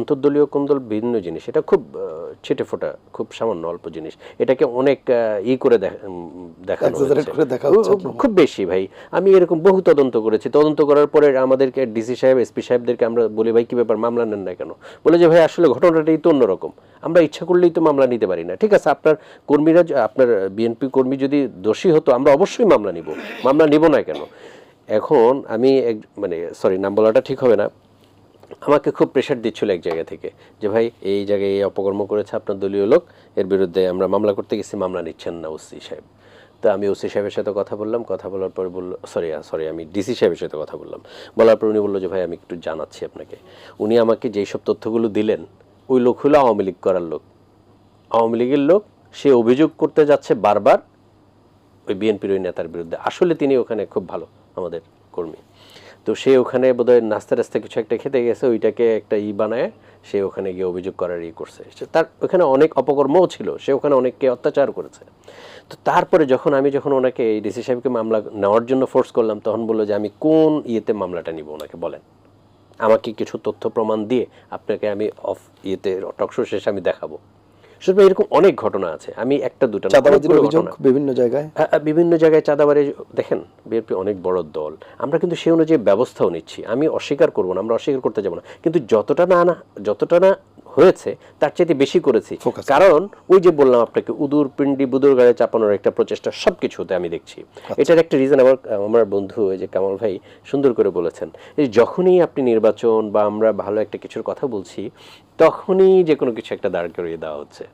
অন্তর্দলীয় কোন্দল ভিন্ন জিনিস। এটা খুব ছেটে ফোটা খুব সামান্য অল্প জিনিস। এটাকে অনেক ই করে দেখানো। খুব বেশি ভাই। আমি এরকম বহু তদন্ত করেছি। তদন্ত করার পরে আমাদেরকে ডিসি সাহেব এসপি সাহেবদেরকে আমরা বলি ভাই কি ব্যাপার? মামলা নেন না কেন? বলে যে ভাই আসলে ঘটনাটাই তো অন্যরকম। আমরা ইচ্ছা করলেই তো মামলা নিতে পারি না। ঠিক আছে আপনার কর্মীরা আপনার বিএনপি কর্মী যদি দোষী হতো আমরা অবশ্যই মামলা নিব। মামলা নিব না কেন? এখন আমি এক- মানে সরি নাম বলাটা ঠিক হবে না। আমাকে খুব প্রেশার দিচ্ছিল এক জায়গা থেকে যে, ভাই, এই জায়গায় এই অপকর্ম করেছে আপনার দলীয় লোক, এর বিরুদ্ধে আমরা মামলা করতে গেছি, মামলা নিচ্ছেন না ওসি সাহেব। তো আমি ওসি সাহেবের সাথে কথা বললাম, কথা বলার পর বলল সরি সরি আমি ডিসি সাহেবের সাথে কথা বললাম। বলার পর উনি বলল যে, ভাই, আমি একটু জানাচ্ছি আপনাকে। উনি আমাকে যেই সব তথ্যগুলো দিলেন, ওই লোক হলো আওয়ামী লীগ করার লোক। আওয়ামী লীগের লোক, সে অভিযোগ করতে যাচ্ছে বারবার ওই বিএনপির ওই নেতার বিরুদ্ধে। আসলে তিনি ওখানে খুব ভালো আমাদের কর্মী। তো সে ওখানে বোধহয় নাস্তা রাস্তা কিছু একটা খেতে গেছে, ওইটাকে একটা ই বানায়, সে ওখানে গিয়ে অভিযোগ করার ই করছে। তার ওখানে অনেক অপকর্মও ছিল, সে ওখানে অনেককে অত্যাচার করেছে। তো তারপরে যখন আমি যখন ওনাকে এই ডিসি সাহেবকে মামলা নেওয়ার জন্য ফোর্স করলাম, তখন বলল যে, আমি কোন ইয়েতে মামলাটা নিব ওনাকে, বলেন। আমাকে কিছু তথ্য প্রমাণ দিয়ে আপনাকে আমি অফ ইয়েতে টকশো শেষে আমি দেখাবো। সুতরাং এরকম অনেক ঘটনা আছে। আমি একটা দুটো। বিভিন্ন জায়গায়? আ- আ, বিভিন্ন জায়গায় চাঁদাবাড়ি দেখেন বিএনপি অনেক বড় দল। আমরা কিন্তু সেই অনুযায়ী ব্যবস্থাও নিচ্ছি। আমি অস্বীকার করব না আমরা অস্বীকার করতে যাব না। কিন্তু যতটা না না যতটা না হয়েছে তার চাইতে বেশি করেছি। কারণ ওই যে বললাম আপনাকে উদুর পিন্ডি বুদুর গাড়ে চাপানোর একটা প্রচেষ্টা সব কিছুতে আমি দেখছি। এটার একটা রিজন আমার আমার বন্ধু ওই যে কামাল ভাই সুন্দর করে বলেছেন এই যখনই আপনি নির্বাচন বা আমরা ভালো একটা কিছুর কথা বলছি তখনই যে কোনো কিছু একটা দাঁড় করিয়ে দেওয়া হচ্ছে।